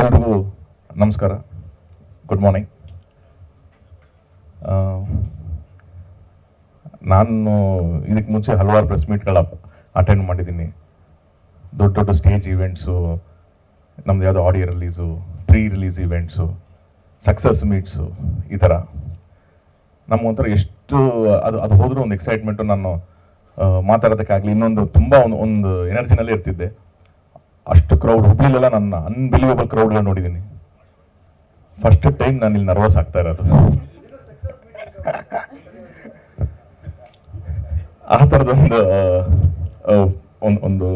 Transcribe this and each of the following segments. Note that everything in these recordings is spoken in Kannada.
ಎಲ್ರಿಗೂ ನಮಸ್ಕಾರ. ಗುಡ್ ಮಾರ್ನಿಂಗ್ ನಾನು ಇದಕ್ಕೆ ಮುಂಚೆ ಹಲವಾರು ಪ್ರೆಸ್ ಮೀಟ್ಗಳ ಅಟೆಂಡ್ ಮಾಡಿದ್ದೀನಿ. ದೊಡ್ಡ ದೊಡ್ಡ ಸ್ಟೇಜ್ ಈವೆಂಟ್ಸು ನಮ್ದು ಯಾವುದೋ audio release pre release events success meets ಈ ಥರ ನಮ್ಮ ಒಂಥರ ಎಷ್ಟು, ಅದು ಅದು ಹೋದರೂ ಒಂದು ಎಕ್ಸೈಟ್ಮೆಂಟು ನಾನು ಮಾತಾಡೋದಕ್ಕಾಗಲಿ ಇನ್ನೊಂದು ತುಂಬ ಒಂದು ಒಂದು ಎನರ್ಜಿನಲ್ಲೇ ಇರ್ತಿದ್ದೆ. ಅಷ್ಟು ಕ್ರೌಡ್ ಹುಬ್ಳಿಲೆಲ್ಲ ನನ್ನ ಅನ್ಬಿಲೀವಬಲ್ ಕ್ರೌಡ್ಗಳು ನೋಡಿದ್ದೀನಿ ಫಸ್ಟ್ ಟೈಮ್ ನಾನು ಇಲ್ಲಿ ನರ್ವಸ್ ಆಗ್ತಾ ಇರೋದು. ಆ ಥರದೊಂದು ಒಂದು ಒಂದು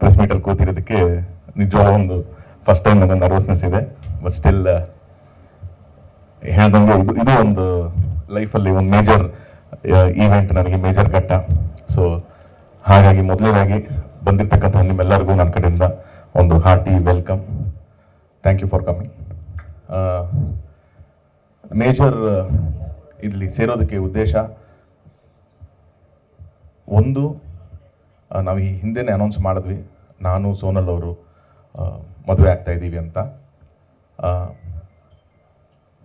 ಪ್ರೆಸ್ ಮೀಟಲ್ಲಿ ಕೂತಿರೋದಕ್ಕೆ ನಿಜವಾದ ಒಂದು ಫಸ್ಟ್ ಟೈಮ್ ನನಗೆ ನರ್ವಸ್ನೆಸ್ ಇದೆ. ಬಟ್ ಸ್ಟಿಲ್ ಹೇಳ್ದಂಗೆ ಇದು ಒಂದು ಲೈಫಲ್ಲಿ ಒಂದು ಮೇಜರ್ ಈವೆಂಟ್ ನನಗೆ ಮೇಜರ್ ಘಟ್ಟ. ಸೊ ಹಾಗಾಗಿ ಮೊದಲನೇದಾಗಿ ಬಂದಿರ್ತಕ್ಕಂಥ ನಿಮ್ಮೆಲ್ಲರಿಗೂ ನನ್ನ ಕಡೆಯಿಂದ ಒಂದು hearty welcome thank you for coming major ಇಲ್ಲಿ ಸೇರೋದಕ್ಕೆ ಉದ್ದೇಶ ಒಂದು ನಾವು ಈ ಹಿಂದೆನೇ ಅನೌನ್ಸ್ ಮಾಡಿದ್ವಿ. ನಾನು ಸೋನಲ್ ಅವರು ಮದುವೆ ಆಗ್ತಾ ಇದ್ದೀವಿ ಅಂತ. ಆ,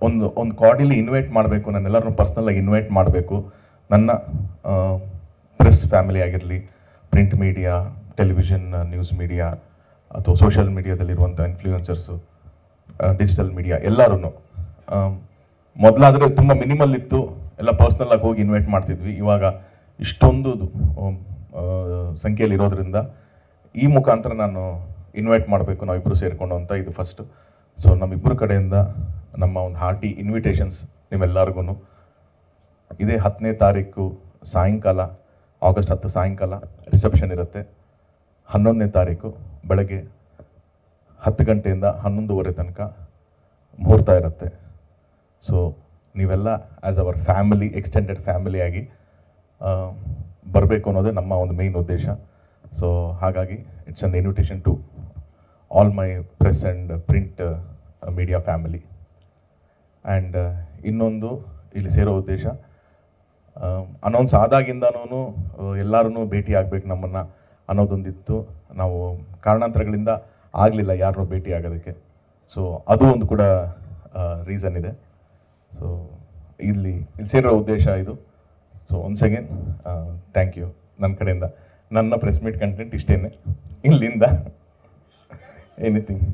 ಒಂದು ಒಂದು ಕಾರ್ಡಿಲಿ ಇನ್ವೈಟ್ ಮಾಡಬೇಕು ನನ್ನೆಲ್ಲರನ್ನು ಪರ್ಸ್ನಲಾಗಿ ಇನ್ವೈಟ್ ಮಾಡಬೇಕು. ನನ್ನ ಪ್ರೆಸ್ ಫ್ಯಾಮಿಲಿ ಆಗಿರಲಿ print media television news media ಅಥವಾ ಸೋಷಿಯಲ್ ಮೀಡಿಯಾದಲ್ಲಿರುವಂಥ ಇನ್ಫ್ಲೂಯೆನ್ಸರ್ಸು ಡಿಜಿಟಲ್ ಮೀಡಿಯಾ ಎಲ್ಲರೂ ಮೊದಲಾದರೆ ತುಂಬ ಮಿನಿಮಲ್ ಇತ್ತು. ಎಲ್ಲ ಪರ್ಸ್ನಲ್ ಆಗಿ ಹೋಗಿ ಇನ್ವೈಟ್ ಮಾಡ್ತಿದ್ವಿ. ಇವಾಗ ಇಷ್ಟೊಂದು ಸಂಖ್ಯೆಯಲ್ಲಿ ಇರೋದ್ರಿಂದ ಈ ಮುಖಾಂತರ ನಾನು ಇನ್ವೈಟ್ ಮಾಡಬೇಕು. ನಾವಿಬ್ಬರು ಸೇರಿಕೊಂಡು ಅಂತ ಇದು ಫಸ್ಟ್ ಸೊ ನಮ್ಮಿಬ್ಬರ ಕಡೆಯಿಂದ ನಮ್ಮ ಒಂದು ಹಾರ್ಟಿ ಇನ್ವಿಟೇಷನ್ಸ್ ನಿಮ್ಮೆಲ್ಲರಿಗೂ ಇದೇ ಹತ್ತನೇ ತಾರೀಕು ಸಾಯಂಕಾಲ ಆಗಸ್ಟ್ ಹತ್ತು ಸಾಯಂಕಾಲ ರಿಸೆಪ್ಷನ್ ಇರುತ್ತೆ. ಹನ್ನೊಂದನೇ ತಾರೀಕು ಬೆಳಗ್ಗೆ ಹತ್ತು ಗಂಟೆಯಿಂದ ಹನ್ನೊಂದುವರೆ ತನಕ ಮುಹೂರ್ತ ಇರುತ್ತೆ. ಸೊ ನೀವೆಲ್ಲ ಆ್ಯಸ್ ಅವರ್ ಫ್ಯಾಮಿಲಿ ಎಕ್ಸ್ಟೆಂಡೆಡ್ ಫ್ಯಾಮಿಲಿಯಾಗಿ ಬರಬೇಕು ಅನ್ನೋದೇ ನಮ್ಮ ಒಂದು ಮೇಯ್ನ್ ಉದ್ದೇಶ. ಸೊ ಹಾಗಾಗಿ it's an invitation to all my press and print media family and ಇನ್ನೊಂದು ಇಲ್ಲಿ ಸೇರೋ ಉದ್ದೇಶ ಅನೌನ್ಸ್ ಆದಾಗಿಂದನೂ ಎಲ್ಲರೂ ಭೇಟಿ ಆಗಬೇಕು ನಮ್ಮನ್ನು. ಅನ್ನೋದೊಂದಿತ್ತು. ನಾವು ಕಾರಣಾಂತರಗಳಿಂದ ಆಗಲಿಲ್ಲ ಯಾರನ್ನೂ ಭೇಟಿ ಆಗೋದಕ್ಕೆ. ಸೊ ಅದು ಒಂದು ಕೂಡ ರೀಸನ್ ಇದೆ. ಸೊ ಇಲ್ಲಿ ಇಲ್ಲಿ ಸೇರೋ ಉದ್ದೇಶ ಇದು. So once again thank you ನನ್ನ ಕಡೆಯಿಂದ. ನನ್ನ ಪ್ರೆಸ್ ಮೀಟ್ ಕಂಟೆಂಟ್ ಇಷ್ಟೇನೆ. ಇಲ್ಲಿಂದ ಎನಿಥಿಂಗ್